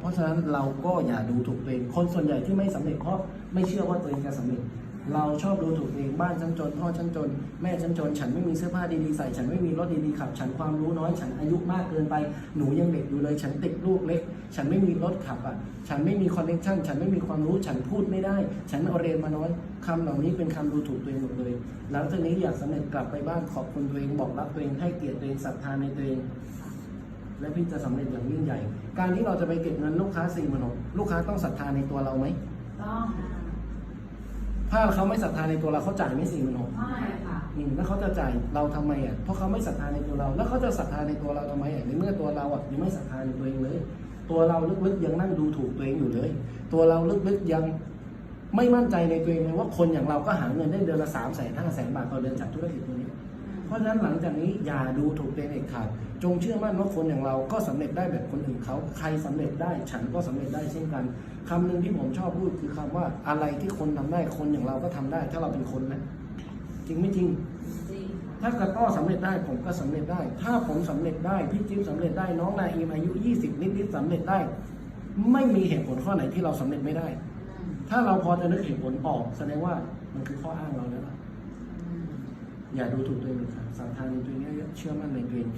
เพราะฉะนั้นเราก็อย่าดูถูกตัวเองคนส่วนใหญ่ที่ไม่สำเร็จเพราะไม่เชื่อว่าตัวเองจะสำเร็จ เราชอบดูถูกตัวเองบ้านฉันจนพ่อฉันจน แม่ฉันจน ฉันไม่มีเสื้อผ้าดีๆใส่ ฉันไม่มีรถดีๆขับ ฉันความรู้น้อย ฉันอายุมากเกินไปหนูยังเด็กอยู่เลย ฉันติดลูกเล็ก ฉันไม่มีรถขับอะฉันไม่มีคอนเนคชั่นฉันไม่มีความรู้ฉันพูดไม่ได้ ฉันเอเรียนมาน้อยคำเหล่านี้เป็นคำดูถูกตัวเองหมดเลย หลังจากนี้อยากสำเร็จกลับไปบ้านขอบคุณตัวเองบอกรักตัวเองให้เกียรติตัวเองศรัทธาในตัวเอง และพี่จะสำเร็จอย่างยิ่งใหญ่ การที่เราจะไปเก็บเงินลูกค้าสี่หมื่นหกลูกค้าต้องศรัทธาในตัวเราไหมต้องถ้าเขาไม่ศรัทธาในตัวเราเขาจ่ายไม่สี่หมื่นหกไม่ค่ะอืมแล้วเขาจะจ่ายเราทำไมอะเพราะเขาไม่ศรัทธาในตัวเรา แล้วเขาจะศรัทธาในตัวเราทำไมอะในเมื่อตัวเราอะยังไม่ศรัทธาในตัวเองเลย ตัวเราลึกๆยังนั่งดูถูกตัวเองอยู่เลย ตัวเราลึกๆยังไม่มั่นใจในตัวเองเลยว่าคนอย่างเราก็หาเงินได้เดือนละสามแสนห้าแสนบาทต่อเดือนจากธุรกิจตัวนี้เพ ราะฉะนั้นหลังจากนี้อย่าดูถูกตัวเองเด็ดขาดจงเชื่อมั่นว่าคนอย่างเราก็สำเร็จได้แบบคนอื่นเขาใครสำเร็จได้ ฉันก็สำเร็จได้เช่นกันคำหนึ่งที่ผมชอบพูดคือคำว่าอะไรที่คนทำได้คนอย่างเราก็ทำได้ ถ้าเราเป็นคนนะจริงไม่จริงจริงถ้ากระต้อสำเร็จได้ผมก็สำเร็จได้ ถ้าผมสำเร็จได้พี่จิ๊บสำเร็จได้น้องนาอีมอายุ 20 นิดๆสำเร็จได้ ไม่มีเหตุผลข้อไหนที่เราสำเร็จไม่ได้อืมถ้าเราพอจะนึกเหตุผลออกแสดงว่ามันคือข้ออ้างเราแล้วล่ะ อย่าดูถูกตัวเองเลยครับศรัทธาในตัวเองเยอะเชื่อมั่นในตัวเอง